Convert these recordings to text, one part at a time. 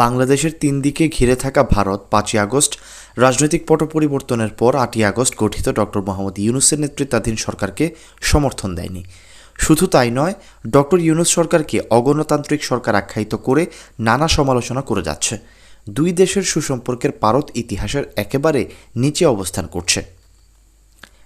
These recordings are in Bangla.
বাংলাদেশের তিন দিকে ঘিরে থাকা ভারত পাঁচই আগস্ট, রাজনৈতিক পট পরিবর্তনের পর আটই আগস্ট গঠিত ডক্টর মোহাম্মদ ইউনুসের নেতৃত্বাধীন সরকারকে সমর্থন দেয়নি। শুধু তাই নয় ডক্টর ইউনুস সরকারকে অগণতান্ত্রিক সরকার আখ্যায়িত করে নানা সমালোচনা করে যাচ্ছে। দুই দেশের সুসম্পর্কের পারত ইতিহাসের একেবারে নিচে অবস্থান করছে।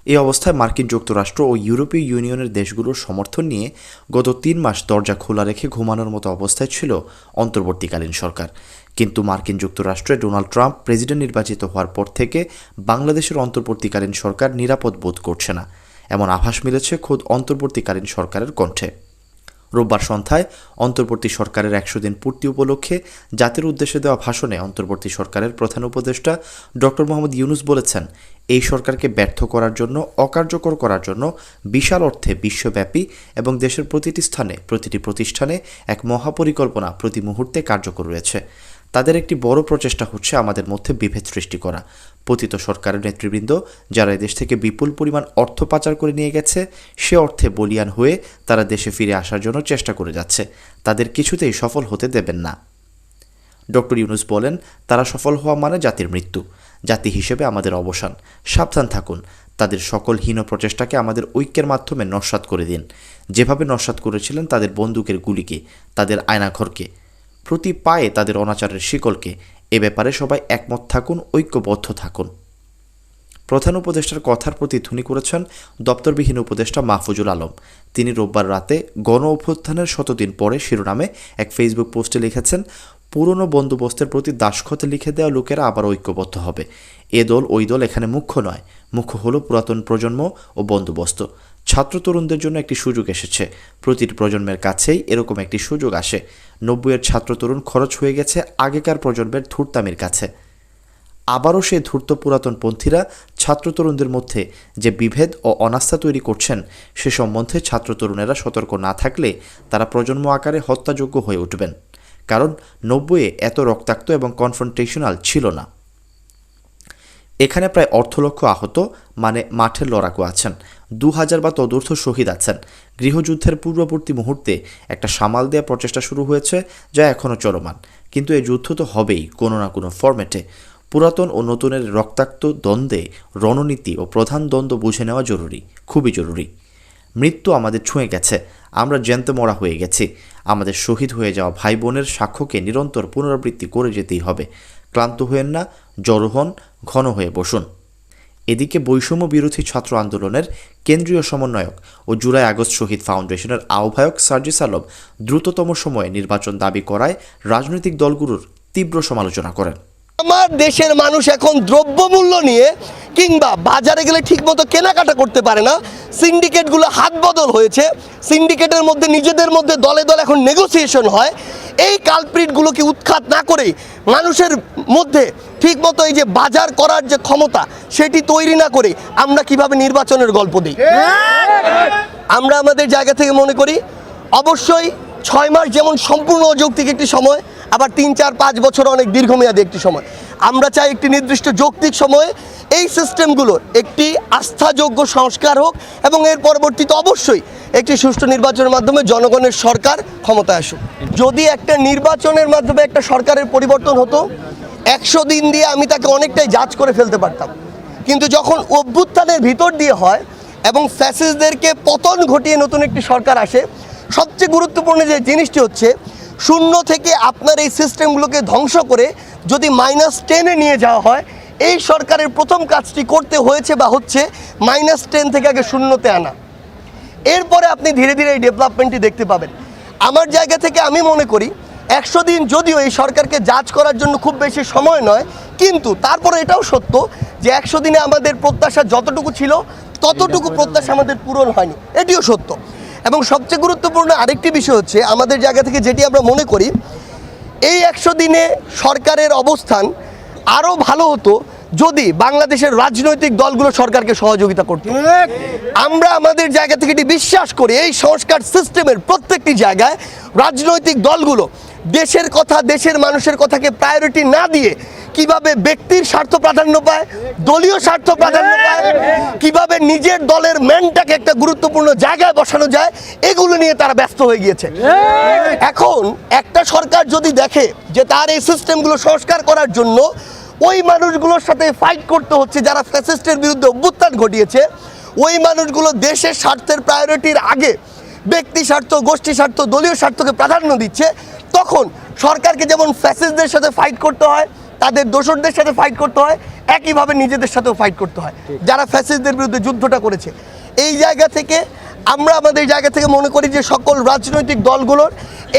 এই অবস্থায় মার্কিন যুক্তরাষ্ট্র ও ইউরোপীয় ইউনিয়নের দেশগুলোর সমর্থন নিয়ে গত তিন মাস দরজা খোলা রেখে ঘুমানোর মতো অবস্থায় ছিল অন্তর্বর্তীকালীন সরকার। কিন্তু মার্কিন যুক্তরাষ্ট্রে ডোনাল্ড ট্রাম্প প্রেসিডেন্ট নির্বাচিত হওয়ার পর থেকে বাংলাদেশের অন্তর্বর্তীকালীন সরকার নিরাপদ বোধ করছে না। এমন আভাস মিলেছে খোদ অন্তর্বর্তীকালীন সরকারের কণ্ঠে। রোববার সন্ধ্যায় অন্তর্বর্তী সরকারের একশো দিন পূর্তি উপলক্ষে জাতির উদ্দেশ্যে দেওয়া ভাষণে অন্তর্বর্তী সরকারের প্রধান উপদেষ্টা ডক্টর মোহাম্মদ ইউনুস বলেছেন, এই সরকারকে ব্যর্থ করার জন্য, অকার্যকর করার জন্য বিশাল অর্থে বিশ্বব্যাপী এবং দেশের প্রতিটি স্থানে, প্রতিটি প্রতিষ্ঠানে এক মহাপরিকল্পনা প্রতি মুহূর্তে কার্যকর রয়েছে। তাদের একটি বড় প্রচেষ্টা হচ্ছে আমাদের মধ্যে বিভেদ সৃষ্টি করা। পতিত সরকারের নেতৃবৃন্দ, যারা এদেশ থেকে বিপুল পরিমাণ অর্থ পাচার করে নিয়ে গেছে, সে অর্থে বলিয়ান হয়ে তারা দেশে ফিরে আসার জন্য চেষ্টা করে যাচ্ছে। তাদের কিছুতেই সফল হতে দেবেন না। ডক্টর ইউনুস বলেন, তারা সফল হওয়া মানে জাতির মৃত্যু। জাতি হিসেবে আমাদের অবসান। সাবধান থাকুন। তাদের সকল হীন প্রচেষ্টাকে আমাদের ঐক্যের মাধ্যমে নস্বাত করে দিন। যেভাবে নস্বাত করেছিলেন তাদের বন্দুকের গুলিকে, তাদের আয়নাঘরকে। প্রতি পায়ে তাদের অনাচারের শিকলকে। এ ব্যাপারে সবাই একমত থাকুন, ঐক্যবদ্ধ থাকুন। প্রধান উপদেষ্টার কথার প্রতি ধ্বনি করেছেন দপ্তরবিহীন উপদেষ্টা মাহফুজুল আলম। তিনি রোববার রাতে গণ অভ্যুত্থানের শতদিন পরে শিরোনামে এক ফেসবুক পোস্টে লিখেছেন পুরনো বন্দোবস্তের প্রতি দাসখত লিখে দেওয়া লোকেরা আবার ঐক্যবদ্ধ হবে। এ দল, ওই দল এখানে মুখ্য নয়, মুখ্য হলো পুরাতন প্রজন্ম ও বন্দোবস্ত। ছাত্র তরুণদের জন্য একটি সুযোগ এসেছে। প্রতিটি প্রজন্মের কাছেই এরকম একটি সুযোগ আসে। নব্বইয়ের ছাত্র তরুণ খরচ হয়ে গেছে আগেকার প্রজন্মের ধূর্তামির কাছে। আবারও সেই ধূর্ত পুরাতন পন্থীরা ছাত্র তরুণদের মধ্যে যে বিভেদ ও অনাস্থা তৈরি করছেন, সে সম্বন্ধে ছাত্র তরুণেরা সতর্ক না থাকলে তারা প্রজন্ম আকারে হত্যাযোগ্য হয়ে উঠবেন। কারণ নব্বইয়ে এত রক্তাক্ত এবং কনফ্রন্টেশনাল ছিল না। এখানে প্রায় অর্ধলক্ষ আহত মানে মাঠের লড়াকু আছেন। দু হাজার বা তদূর্ধ্ব শহীদ আছেন। গৃহযুদ্ধের পূর্ববর্তী মুহূর্তে একটা সামাল দেওয়ার প্রচেষ্টা শুরু হয়েছে, যা এখনও চলমান। কিন্তু এই যুদ্ধ তো হবেই কোনো না কোনো ফরম্যাটে। পুরাতন ও নতুনের রক্তাক্ত দ্বন্দ্বে রণনীতি ও প্রধান দ্বন্দ্ব বুঝে নেওয়া জরুরি, খুবই জরুরি। মৃত্যু আমাদের ছুঁয়ে গেছে। আমরা জ্যান্ত মরা হয়ে গেছি। আমাদের শহীদ হয়ে যাওয়া ভাই বোনের সাক্ষ্যকে নিরন্তর পুনরাবৃত্তি করে যেতেই হবে। ক্লান্ত হয়েন না, জড়ো হন, ঘন হয়ে বসুন। এদিকে বৈষম্য বিরোধী ছাত্র আন্দোলনের কেন্দ্রীয় সমন্বয়ক ও জুলাই আগস্ট শহীদ ফাউন্ডেশনের আহ্বায়ক সার্জিস আলম দ্রুততম সময়ে নির্বাচন দাবি করায় রাজনৈতিক দলগুলোর তীব্র সমালোচনা করেন। আমার দেশের মানুষ এখন দ্রব্যমূল্য নিয়ে কিংবা বাজারে গেলে ঠিকমতো কেনাকাটা করতে পারে না, সিন্ডিকেটগুলো হাত বদল হয়েছে। সিন্ডিকেটের মধ্যে, নিজেদের মধ্যে দলে দলে এখন নেগোসিয়েশন হয়। এই কালপ্রিটগুলোকে উৎখাত না করে মানুষের মধ্যে ঠিকমতো এই যে বাজার করার যে ক্ষমতা, সেটি তৈরি না করে আমরা কীভাবে নির্বাচনের গল্প দিই? আমরা আমাদের জায়গা থেকে মনে করি, অবশ্যই ছয় মাস যেমন সম্পূর্ণ অযৌক্তিক একটি সময়, আবার তিন, চার, পাঁচ বছর অনেক দীর্ঘমেয়াদী একটি সময়। আমরা চাই একটি নির্দিষ্ট যৌক্তিক সময়ে এই সিস্টেমগুলোর একটি আস্থাযোগ্য সংস্কার হোক এবং এর পরবর্তীতে অবশ্যই একটি সুষ্ঠু নির্বাচনের মাধ্যমে জনগণের সরকার ক্ষমতায় আসুক। যদি একটা নির্বাচনের মাধ্যমে একটা সরকারের পরিবর্তন হতো, একশো দিন দিয়ে আমি তাকে অনেকটাই জাজ করে ফেলতে পারতাম। কিন্তু যখন অভ্যুত্থানের ভিতর দিয়ে হয় এবং ফ্যাসিসদেরকে পতন ঘটিয়ে নতুন একটি সরকার আসে, সবচেয়ে গুরুত্বপূর্ণ যে জিনিসটি হচ্ছে, শূন্য থেকে আপনার এই সিস্টেমগুলোকে ধ্বংস করে যদি মাইনাস টেনে নিয়ে যাওয়া হয় এই সরকারের প্রথম কাজটি করতে হয়েছে বা হচ্ছে মাইনাস টেন থেকে আগে শূন্যতে আনা। এরপরে আপনি ধীরে ধীরে এই ডেভেলপমেন্টটি দেখতে পাবেন। আমার জায়গা থেকে আমি মনে করি, একশো দিন যদিও এই সরকারকে জাজ করার জন্য খুব বেশি সময় নয়, কিন্তু তারপরে এটাও সত্য যে একশো দিনে আমাদের প্রত্যাশা যতটুকু ছিল, ততটুকু প্রত্যাশা আমাদের পূরণ হয়নি। এটিও সত্য। এবং সবচেয়ে গুরুত্বপূর্ণ আরেকটি বিষয় হচ্ছে, আমাদের জায়গা থেকে যেটি আমরা মনে করি, এই একশো দিনে সরকারের অবস্থান আরও ভালো হতো যদি বাংলাদেশের রাজনৈতিক দলগুলো সরকারকে সহযোগিতা করত। আমরা আমাদের জায়গা থেকে এটি বিশ্বাস করি এই সংস্কার সিস্টেমের প্রত্যেকটি জায়গায় রাজনৈতিক দলগুলো দেশের কথা দেশের মানুষের কথাকে প্রায়োরিটি না দিয়ে কীভাবে ব্যক্তির স্বার্থ প্রাধান্য পায় দলীয় স্বার্থ প্রাধান্য পায় কীভাবে নিজের দলের ম্যানটাকে একটা গুরুত্বপূর্ণ জায়গায় বসানো যায় এগুলো নিয়ে তারা ব্যস্ত হয়ে গিয়েছে। এখন একটা সরকার যদি দেখে যে তার এই সিস্টেমগুলো সংস্কার করার জন্য ওই মানুষগুলোর সাথে ফাইট করতে হচ্ছে যারা ফ্যাসিস্টের বিরুদ্ধে অভ্যুত্থান ঘটিয়েছে ওই মানুষগুলো দেশের স্বার্থের প্রায়োরিটির আগে ব্যক্তি স্বার্থ গোষ্ঠী স্বার্থ দলীয় স্বার্থকে প্রাধান্য দিচ্ছে তখন সরকারকে যেমন ফ্যাসিস্টদের সাথে ফাইট করতে হয় তাদের দোসরদের সাথে ফাইট করতে হয় একইভাবে নিজেদের সাথেও ফাইট করতে হয়। যারা ফ্যাসিস্টদের বিরুদ্ধে যুদ্ধটা করেছে। এই জায়গা থেকে আমরা আমাদের জায়গা থেকে মনে করি যে সকল রাজনৈতিক দলগুলোর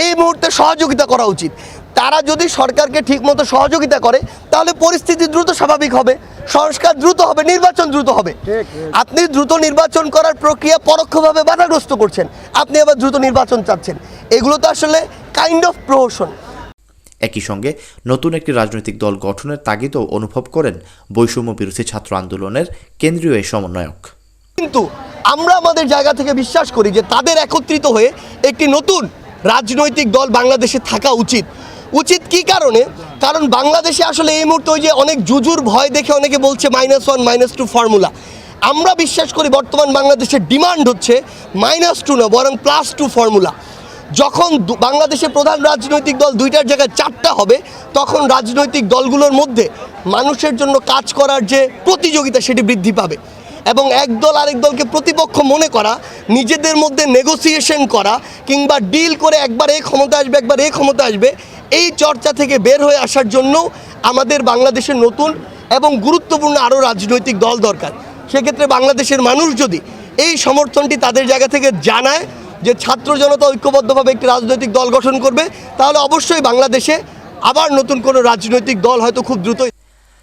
এই মুহূর্তে সহযোগিতা করা উচিত। তারা যদি সরকারকে ঠিকমতো সহযোগিতা করে তাহলে পরিস্থিতি দ্রুত স্বাভাবিক হবে সংস্কার দ্রুত হবে নির্বাচন দ্রুত হবে। আপনি দ্রুত নির্বাচন করার প্রক্রিয়া পরোক্ষভাবে বাধাগ্রস্ত করছেন। আপনি আবার দ্রুত নির্বাচন চাচ্ছেন। এগুলো তো আসলে কাইন্ড অফ প্রহসন একই সঙ্গে নতুন একটি রাজনৈতিক দল গঠনের তাগিদও অনুভব করেন বৈষম্য বিরোধী ছাত্র আন্দোলনের কেন্দ্রীয় এই সমন্বয়ক। কিন্তু আমরা আমাদের জায়গা থেকে বিশ্বাস করি যে তাদের একত্রিত হয়ে একটি নতুন রাজনৈতিক দল বাংলাদেশে থাকা উচিত। উচিত কি কারণে? কারণ বাংলাদেশে আসলে এই মুহূর্তে ওই যে অনেক জুজুর ভয় দেখে অনেকে বলছে minus one minus two formula আমরা বিশ্বাস করি বর্তমান বাংলাদেশের ডিমান্ড হচ্ছে মাইনাস টু না, বরং প্লাস টু ফর্মুলা যখন বাংলাদেশের প্রধান রাজনৈতিক দল দুইটার জায়গায় চারটা হবে, তখন রাজনৈতিক দলগুলোর মধ্যে মানুষের জন্য কাজ করার যে প্রতিযোগিতা সেটি বৃদ্ধি পাবে। এবং এক দল আরেক দলকে প্রতিপক্ষ মনে করা, নিজেদের মধ্যে নেগোসিয়েশন করা, কিংবা ডিল করে একবার এই ক্ষমতা আসবে, একবার এই ক্ষমতা আসবে, এই চর্চা থেকে বের হয়ে আসার জন্য আমাদের বাংলাদেশের নতুন এবং গুরুত্বপূর্ণ আরও রাজনৈতিক দল দরকার। সেক্ষেত্রে বাংলাদেশের মানুষ যদি এই সমর্থনটি তাদের জায়গা থেকে জানায় যে ছাত্র জনতা ঐক্যবদ্ধভাবে একটি রাজনৈতিক দল গঠন করবে, তাহলে অবশ্যই বাংলাদেশে আবার নতুন কোনো রাজনৈতিক দল হয়তো খুব দ্রুতই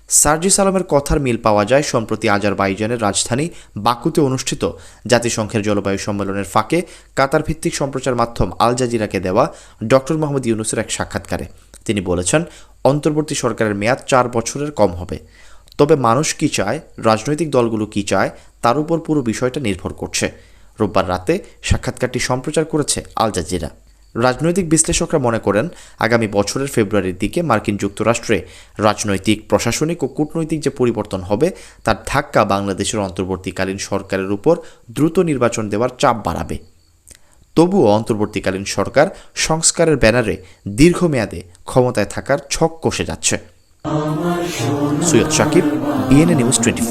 সার্জিস আলমের কথার মিল পাওয়া যায় সম্প্রতি আজারবাইজানের রাজধানী বাকুতে অনুষ্ঠিত জাতিসংঘের জলবায়ু সম্মেলনের ফাঁকে কাতার ভিত্তিক সম্প্রচার মাধ্যম আল জাজিরাকে দেওয়া ডক্টর মোহাম্মদ ইউনুসের এক সাক্ষাৎকারে। তিনি বলেছেন, অন্তর্বর্তী সরকারের মেয়াদ চার বছরের কম হবে। তবে মানুষ কি চায়, রাজনৈতিক দলগুলো কি চায়, তার উপর পুরো বিষয়টা নির্ভর করছে। রোববার রাতে সাক্ষাৎকারটি সম্প্রচার করেছে আল জাজিরা। রাজনৈতিক বিশ্লেষকরা মনে করেন, আগামী বছরের ফেব্রুয়ারির দিকে মার্কিন যুক্তরাষ্ট্রে রাজনৈতিক, প্রশাসনিক ও কূটনৈতিক যে পরিবর্তন হবে, তার ধাক্কা বাংলাদেশের অন্তর্বর্তীকালীন সরকারের উপর দ্রুত নির্বাচন দেওয়ার চাপ বাড়াবে। তবুও অন্তর্বর্তীকালীন সরকার সংস্কারের ব্যানারে দীর্ঘমেয়াদে ক্ষমতায় থাকার ছক কষে যাচ্ছে। Syed Sakib BNA news twenty